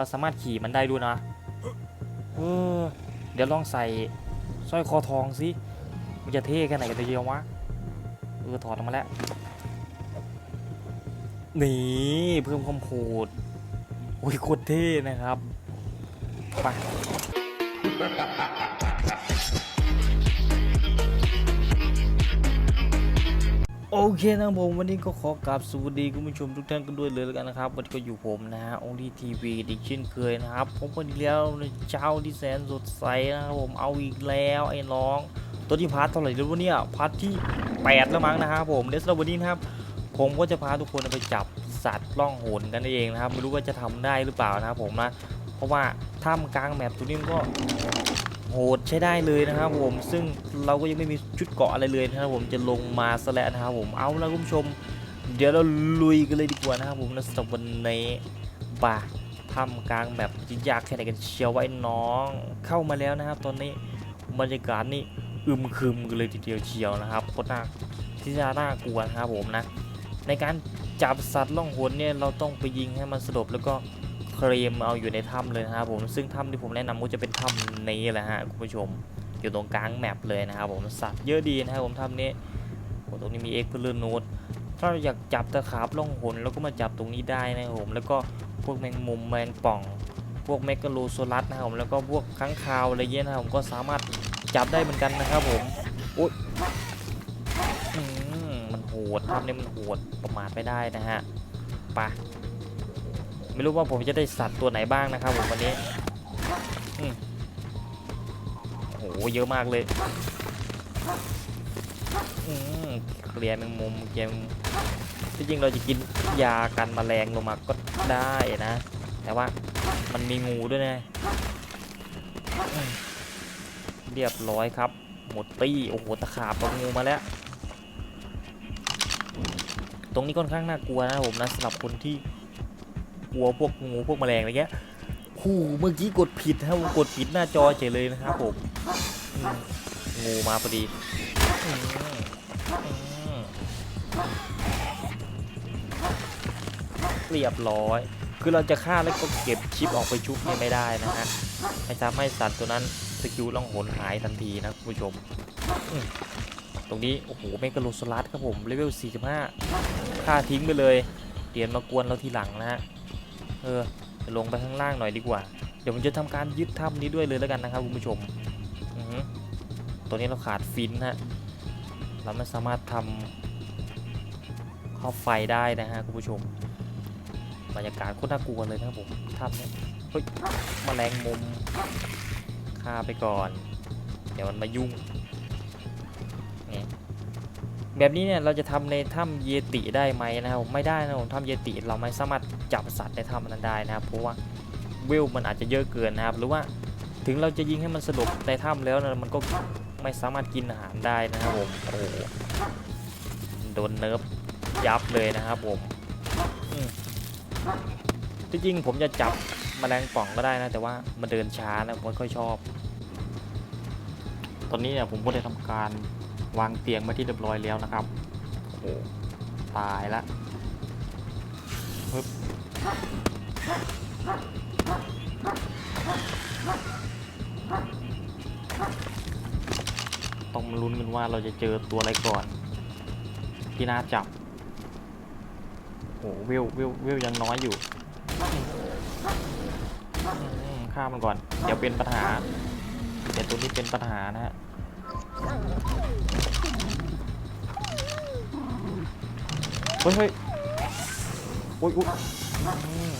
เราสามารถขี่มันได้ด้วยนะเออเดี๋ยวลองใส่สร้อยคอทองสิมันจะเท่แค่ไหนกันเดียววะเออถอดออกมาแล้วนี่เพิ่มความโหดโอ้ยโคตรเท่นะครับไป โอเคนะครับผมวันนี้ก็ขอกราบสวัสดีคุณผู้ชมทุกท่านกันด้วยเลยแล้วกันนะครับวันนี้ก็อยู่ผมนะฮะ Only TV อีกเช่นเคยนะครับผมวันนี้แล้วเช้าที่แสนสดใสนะครับผมเอาอีกแล้วไอ้น้องตัวที่พาร์ทเท่าไหร่แล้ววะเนี่ยพาร์ทที่ 8 แล้วมั้งนะครับผมเดี๋ยวสำหรับวันนี้นะครับผมก็จะพาทุกคนไปจับสัตว์ล่องหนกันเองนะครับไม่รู้ว่าจะทำได้หรือเปล่านะครับผมนะเพราะว่าถ้ำกลางแมปตัวนี้มันก็ โหดใช้ได้เลยนะครับผม ซึ่งเราก็ยังไม่มีชุดเกาะอะไรเลยนะครับผมจะลงมาซะแล้วนะครับผมเอาละคุณผู้ชม เดี๋ยวเราลุยกันเลยดีกว่านะครับผมนะสำหรับวันนี้ป่าทำกลางแบบจะยากแค่ไหนกันเชียวไว้น้องเข้ามาแล้วนะครับ ตอนนี้บรรยากาศนี่อึมครึมกันเลยทีเดียวเชียวนะครับโคตรน่าที่จะน่ากลัวนะครับผมนะในการจับสัตว์ล่องหนเนี่ยเราต้องไปยิงให้มันสลบแล้วก็ เคลมเอาอยู่ในถ้ำเลยนะครับผมซึ่งถ้ำที่ผมแนะนำก็จะเป็นถ้ำนี้แหละฮะคุณผู้ชมอยู่ตรงกลางแมปเลยนะครับผมสัตว์เยอะดีนะครับผมถ้ำนี้โอ้ตรงนี้มีเอ็กเพลโนนูดถ้าเราอยากจับตะขาบล่องหนแล้วก็มาจับตรงนี้ได้นะครับผมแล้วก็พวกแมงมุมแมงป่องพวกเมกะโลโซลัสนะครับผมแล้วก็พวกค้างคาวอะไรเงี้ยนะครับผมก็สามารถจับได้เหมือนกันนะครับผมอุ๊ยมมันโหดถ้ำนี้มันโหดประมาทไม่ได้นะฮะไป ไม่รู้ว่าผมจะได้สัตว์ตัวไหนบ้างนะครับผมวันนี้โอ้โหเยอะมากเลยเคลียร์แมงมุมเคลียร์แมงมุมที่จริงเราจะกินยากันแมลงลงมาก็ได้นะ แต่ว่ามันมีงูด้วยนะเรียบร้อยครับ หมดตี้ โอ้โห ตะขาบกับงูมาแล้ว ตรงนี้ค่อนข้างน่ากลัวนะผมนะสำหรับคนที่ กลัวพวกงูพวกแมลงอะไรเงี้ยหูเมื่อกี้กดผิดนะครับกดผิดหน้าจอเฉยเลยนะครับผมงูมาพอดีเรียบร้อย คือเราจะฆ่าแล้วก็เก็บชิปออกไปชุบนี่ไม่ได้นะฮะไม่ทำให้สัตว์ตัวนั้นสกิลล่องหนหายทันทีนะคุณผู้ชมมตรงนี้ โอ้โหเมกะโลสลัดครับผมเลเวล 45 ฆ่าทิ้งไปเลยเตียนมากวนเราทีหลังนะฮะ เออลงไปข้างล่างหน่อยดีกว่า เดี๋ยวผมจะทำการยึดถ้ำนี้ด้วยเลยแล้วกันนะครับคุณผู้ชมอือฮึตัวนี้เราขาดฟินฮะ เราไม่สามารถทำเข้าไฟได้นะฮะคุณผู้ชม บรรยากาศโคตรน่ากลัวเลยนะครับผมถ้ำเนี้ยเฮ้ยแมลงมุมฆ่าไปก่อน เดี๋ยวมันมายุ่ง แบบนี้เนี่ยเราจะทำในถ้ำเยติได้ไหมนะครับไม่ได้นะผมถ้ำเยติเราไม่สามารถจับสัตว์ในถ้ำนั้นได้นะครับเพราะว่าเวมันอาจจะเยอะเกินนะครับ หรือว่าถึงเราจะยิงให้มันสลบในถ้ำแล้วนะมันก็ไม่สามารถกินอาหารได้นะครับผมโอ้โหโดนเนิร์ฟยับเลยนะครับผมที่จริงผมจะจับแมลงป่องก็ได้นะ แต่ว่ามันเดินช้านะผมไม่ค่อยชอบ ตอนนี้เนี่ยผมก็ได้ทำการ วางเตียงมาที่เรียบร้อยแล้วนะครับ โอ้โหตายละปึ๊บต้องลุ้นกันว่าเราจะเจอตัวอะไรก่อน ที่น่าจับ โอ้โหวิววิววิวยังน้อยอยู่ฆ่ามันก่อน เดี๋ยวเป็นปัญหา เดี๋ยวตัวนี้เป็นปัญหานะฮะ เฮ้ยเฮ้ยอุ้ยอุ้ยอืม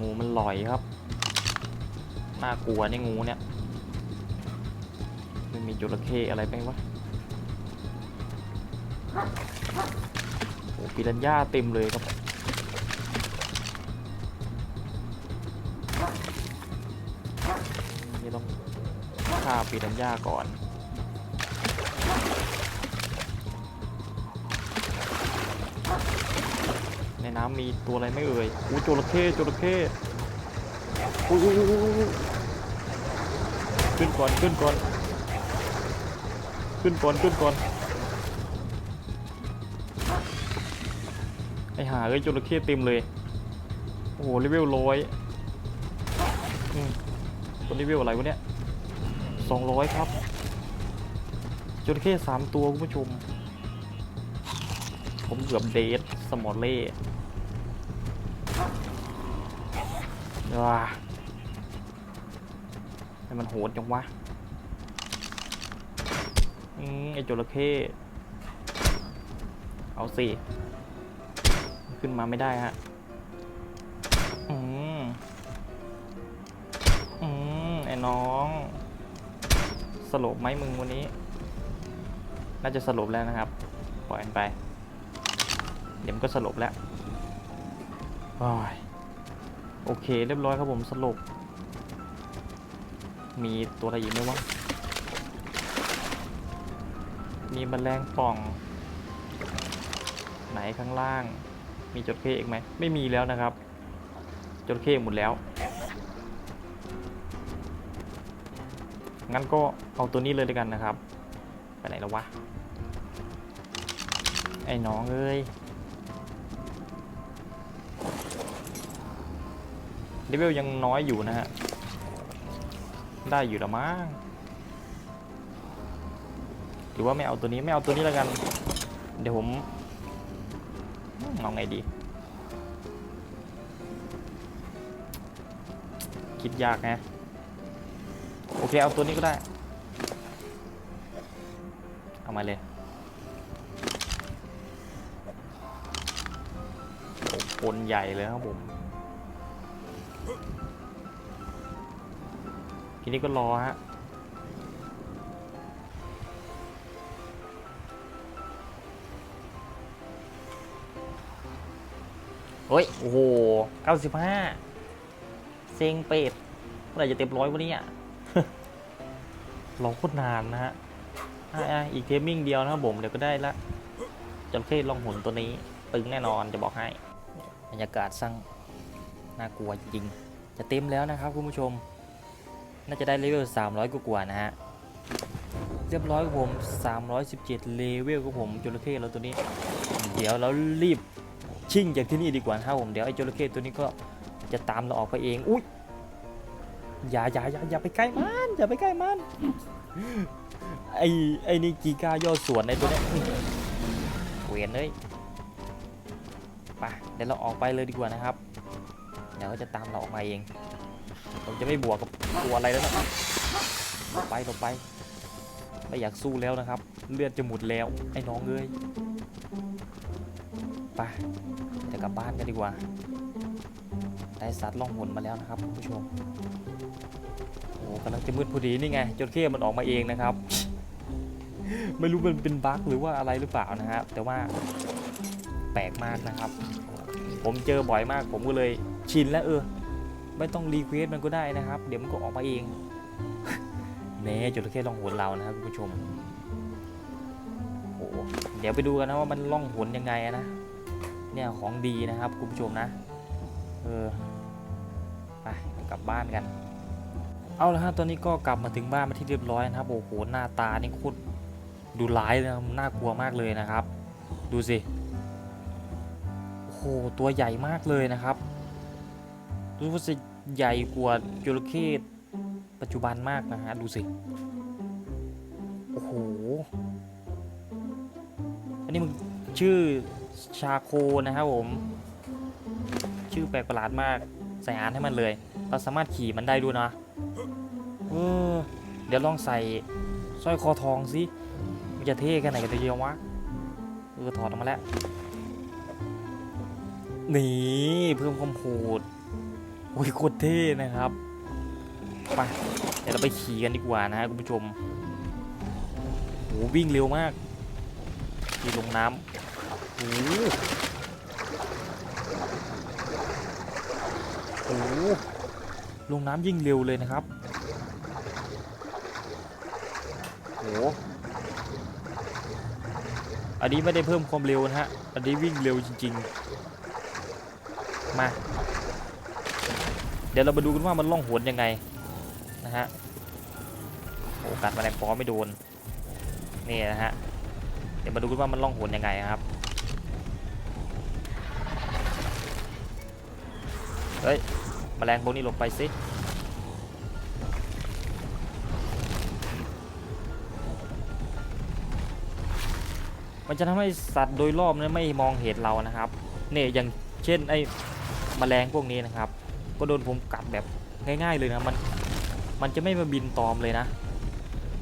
งูมันลอยครับ น่ากลัวนี่งูเนี่ยไม่มีจระเข้อะไรไหมวะโอ้ปิรันย่าเต็มเลยครับนี่ต้องฆ่าปิรันย่าก่อน นน้ำมีตัวอะไรไม่เอ่ยอู้จระเข้จระเข้อู้ขึ้นก่อนขึ้นก่อน ขึ้นก่อนขึ้นก่อนไอหาเอ้ยจระเข้เต็มเลย โอ้โหเลเวลร้อยตัวเลเวลอะไรวะเนี่ยสองร้อยครับจระเข้สามตัวคุณผู้ชม ผมเกือบเดทสมอลเล่ ว้าให้มันโหดจังวะอืมไอจระเข้เอาสิ ขึ้นมาไม่ได้ฮะ อืม อืม ไอ้น้อง สลบไหมมึงวันนี้ น่าจะสลบแล้วนะครับ ปล่อยมันไป เดี๋ยวมันก็สลบแล้วโอ้ย โอเค เรียบร้อยครับผมสลบมีตัวอะไรอีกไหมวะ มีแมลงป่อง ไหนข้างล่าง มีจระเข้อีกไหม ไม่มีแล้วนะครับจระเข้หมดแล้ว งั้นก็เอาตัวนี้เลยด้วยกันนะครับ ไปไหนแล้ววะ ไอ้น้องเอ้ย เลเวลยังน้อยอยู่นะฮะ ได้อยู่ละมั้งหรือว่าไม่เอาตัวนี้ไม่เอาตัวนี้แล้วกัน เดี๋ยวผมเอาไงดี คิดยากนะ โอเคเอาตัวนี้ก็ได้ เอามาเลย โอ้คนใหญ่เลยครับผม ทีนี้ก็รอฮะเฮ้ย โอ้โหเก้าสิบห้าเซ็งเป็ดเมื่อไหร่จะเต็มร้อยวะเนี่ยรอโคตรนานนะฮะอะอีกเทมมิ่งเดียวนะครับผม เดี๋ยวก็ได้ละจระเข้ลองหุ่นตัวนี้ ตึงแน่นอนจะบอกให้ บรรยากาศช่าง น่ากลัวจริง จะเต็มแล้วนะครับคุณผู้ชม น่าจะได้เลเวล 300 กว่าๆนะฮะ เรียบร้อยครับผม 317 เลเวลครับผมจระเข้เราตัวนี้ เดี๋ยวเรารีบชิ่งจากที่นี่ดีกว่านะครับผม เดี๋ยวไอ้จระเข้ตัวนี้ก็จะตามเราออกไปเอง อุ้ยอย่าอย่าอย่าอย่าไปใกล้มันอย่าไปใกล้มันไอ้ไอ้นี่กีกาย่อส่วนในตัวนี้เวียนเลยไปเดี๋ยวเราออกไปเลยดีกว่านะครับ เดี๋ยวก็จะตามเราออกมาเองผมจะไม่บวกกับตัวอะไรแล้วนะหลบไปหลบไปไม่อยากสู้แล้วนะครับ เลือดจะหมดแล้วไอ้น้องเอ้ยไปเดี๋ยวกลับบ้านกันดีกว่า ได้สัตว์ล่องหนมาแล้วนะครับคุณผู้ชมโอ้กำลังจะมืดพอดีนี่ไงจระเข้มันออกมาเองนะครับ ไม่รู้มันเป็นบั๊กหรือว่าอะไรหรือเปล่านะครับแต่ว่าแปลกมากนะครับ ผมเจอบ่อยมากผมก็เลย ชินแล้วเออ ไม่ต้องรีเควสมันก็ได้นะครับ เดี๋ยวมันก็ออกมาเองแหน่จระเข้ล่องหนเรานะครับคุณผู้ชมโอ้เดี๋ยวไปดูกันนะว่ามันล่องหนยังไงนะเนี่ยของดีนะครับคุณผู้ชมนะ เออไปกลับบ้านกัน เอาละฮะตอนนี้ก็กลับมาถึงบ้านมาที่เรียบร้อยนะครับโอ้โหหน้าตานี่โคตรดูร้ายเลยนะครับน่ากลัวมากเลยนะครับ ดูสิโอ้โหตัวใหญ่มากเลยนะครับ รู้ว่าจะใหญ่กว่าจระเข้ปัจจุบันมากนะฮะ ดูสิ โอ้โห อันนี้มันชื่อชาโคนะครับผม ชื่อแปลกประหลาดมาก ใส่อานให้มันเลย เราสามารถขี่มันได้ด้วยนะ เออ เดี๋ยวลองใส่สร้อยคอทองสิ มันจะเท่แค่ไหนกันทีเดียววะ เออถอดออกมาแล้ว นี่เพิ่มความโหด โอ้ยโคตรเท่นะครับไปเดี๋ยวเราไปขี่กันดีกว่านะฮะคุณผู้ชมโหวิ่งเร็วมากขี่ลงน้ำโอ้โหโอ้ลงน้ำยิ่งเร็วเลยนะครับโหอันนี้ไม่ได้เพิ่มความเร็วนะฮะ อันนี้วิ่งเร็วจริง ๆ มา เดี๋ยวเรามาดูกันว่ามันล่องหนยังไงนะฮะโอ้กัดแมลงปอไม่โดนนี่นะฮะเดี๋ยวมาดูกันว่ามันล่องหนยังไงครับเฮ้ยแมลงพวกนี้หลบไปสิมันจะทำให้สัตว์โดยรอบนั้นไม่มองเห็นเรานะครับเนี่ยอย่างเช่นไอ้แมลงพวกนี้นะครับ ก็โดนผมกัดแบบง่ายๆเลยนะมันมันจะไม่มาบินตอมเลยนะ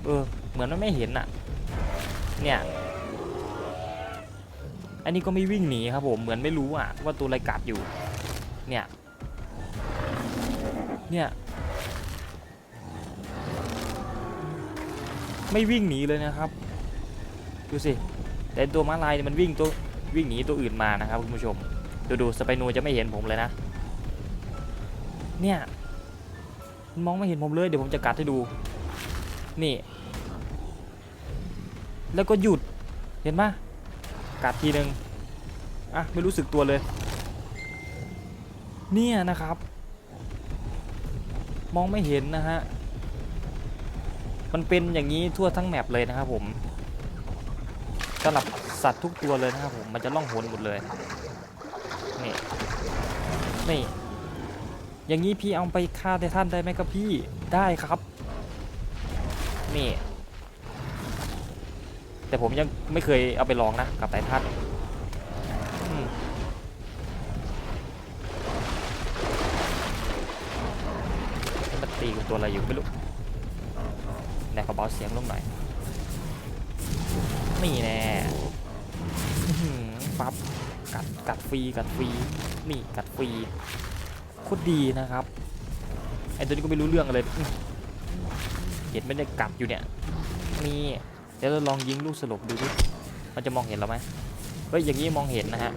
เออ เหมือนมันไม่เห็นอะเนี่ย อันนี้ก็ไม่วิ่งหนีครับผมเหมือนไม่รู้อะว่าตัวอะไรกัดอยู่ เนี่ย เนี่ย ไม่วิ่งหนีเลยนะครับดูสิแต่ตัวม้าลายเนี่ยมันวิ่งตัววิ่งหนีตัวอื่นมานะครับคุณผู้ชม ดูดูสไปนูจะไม่เห็นผมเลยนะ เนี่ยมองไม่เห็นผมเลย เดี๋ยวผมจะกัดให้ดู นี่ แล้วก็หยุด เห็นปะกัดทีหนึ่งอะไม่รู้สึกตัวเลย เนี่ยนะครับ มองไม่เห็นนะฮะ มันเป็นอย่างนี้ทั่วทั้งแมปเลยนะครับผมสำหรับสัตว์ทุกตัวเลยนะครับผม มันจะล่องหนหมดเลย นี่ นี่ อย่างนี้พี่เอาไปฆ่าไททันได้ไหมครับพี่ได้ครับนี่แต่ผมยังไม่เคยเอาไปลองนะกับไททันมันตีกับตัวอะไรอยู่ไม่รู้ไหนขอเบาเสียงลงหน่อยนี่แน่ปั๊บกัดกัดฟรีกัดฟรีนี่กัดฟรี คตรดีนะครับไอตัวนี้ก็ไม่รู้เรื่องอะไรเห็นไม่ได้กัดอยู่เนี่ยนี่เดี๋ยวเราลองยิงลูกสลบดูดิมันจะมองเห็นเราไหมเฮ้ยอย่างนี้มองเห็นนะฮะ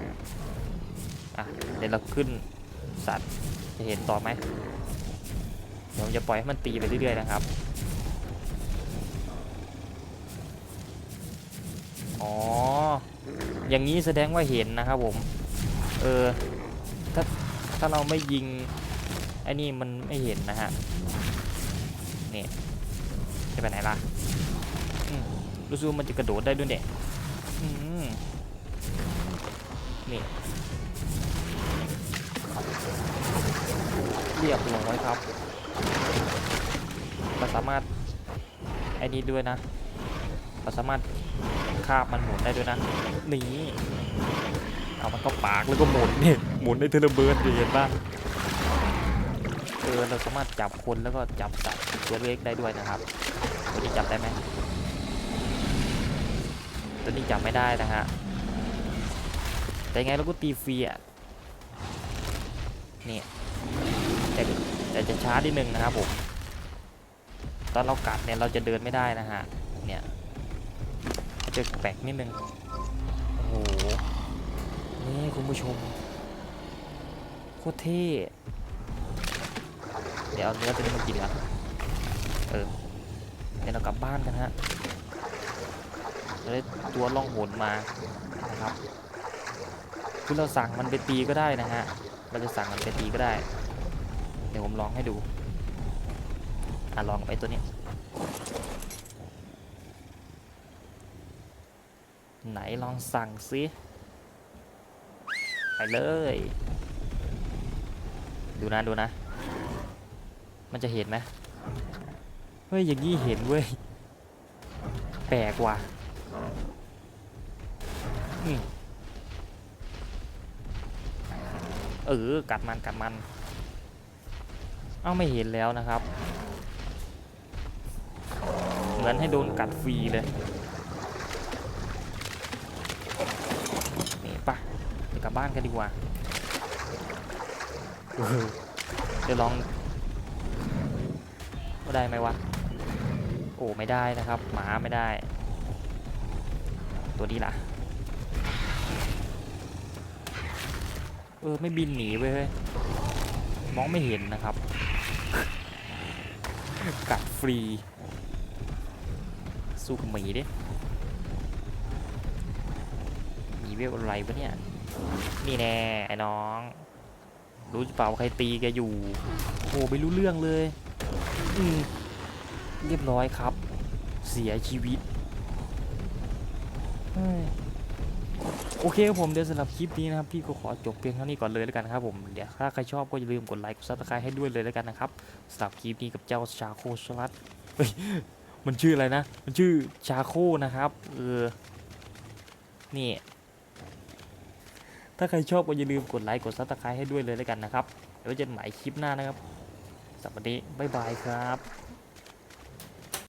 อะเดี๋ยวเราขึ้นสัตว์จะเห็นต่อไหมเดี๋ยวจะปล่อยให้มันตีไปเรื่อยๆนะครับอ๋ออย่างนี้แสดงว่าเห็นนะครับผม เออ ถ้าเราไม่ยิงไอ้นี่มันไม่เห็นนะฮะนี่จะไปไหนล่ะรู้สึกมันจะกระโดดได้ด้วยเนี่ยนี่เรียบร้อยครับเราสามารถไอ้นี้ด้วยนะเราสามารถคาบมันหมุนได้ด้วยนะนี่ เอามันเข้าปากแล้วก็หมุนเนี่ยหมุนได้เทเลเบิร์ดเห็นปะเออเราสามารถจับคนแล้วก็จับสัตว์ตัวเล็กได้ด้วยนะครับตัวนี้จับได้ไหมตัวนี้จับไม่ได้นะฮะแต่ไงเราก็ตีฟรีอะนี่แต่แต่จะช้านิดนึงนะครับผมตอนเรากัดเนี่ยเราจะเดินไม่ได้นะฮะเนี่ยจอแปลกนิดนึงโอ้โห นี่คุณผู้ชมโคตรเท่เดี๋ยวเอาเนื้อตัวนี้มากินก่อนเออเดี๋ยวเรากลับบ้านกันฮะเราได้ตัวล่องหนมานะครับคือเราสั่งมันไปตีก็ได้นะฮะเราจะสั่งมันไปตีก็ได้ เดี๋ยวผมลองให้ดูอะลองไปตัวนี้ไหนลองสั่งสิ ไปเลย ดูนะดูนะ มันจะเห็นไหมเฮ้ยอย่างนี้เห็นเว้ย แปลกว่ะอืมเออ กัดมันกัดมัน เอ้าไม่เห็นแล้วนะครับ เหมือนให้โดนกัดฟรีเลย นี่ปะเดี๋ยวก ลับบ้านกันดีกว่าเออเดี๋ยวลองว่าได้ไหมวะ โอ้ไม่ได้นะครับ หมาไม่ได้ ตัวนี้ล่ะ เออ ไม่บินหนีเว้ยเฮ้ยมองไม่เห็นนะครับ กัดฟรี สู้กับหมีดิมีเวลอะไรวะเนี่ย นี่แน่ไอ้น้อง รู้เปล่าว่าใครตีแกอยู่โอ้ไม่รู้เรื่องเลย อืมเรียบร้อยครับ เสียชีวิตโอเคครับผมเดี๋ยวสำหรับคลิปนี้นะครับพี่ก็ขอจบเพียงเท่านี้ก่อนเลยแล้วกันครับผมเดี๋ยวถ้าใครชอบก็อย่าลืมกดไลค์กดซับสไครต์ให้ด้วยเลยแล้วกันนะครับสำหรับคลิปนี้กับเจ้าชาโคสลัดเฮ้ยมันชื่ออะไรนะ มันชื่อชาโคนะครับเออนี่ ถ้าใครชอบก็อย่าลืมกดไลค์กดซับสไครต์ให้ด้วยเลยแล้วกันนะครับเดี๋ยวเจอกันใหม่คลิปหน้านะครับสำหรับวันนี้บ๊ายบายครับ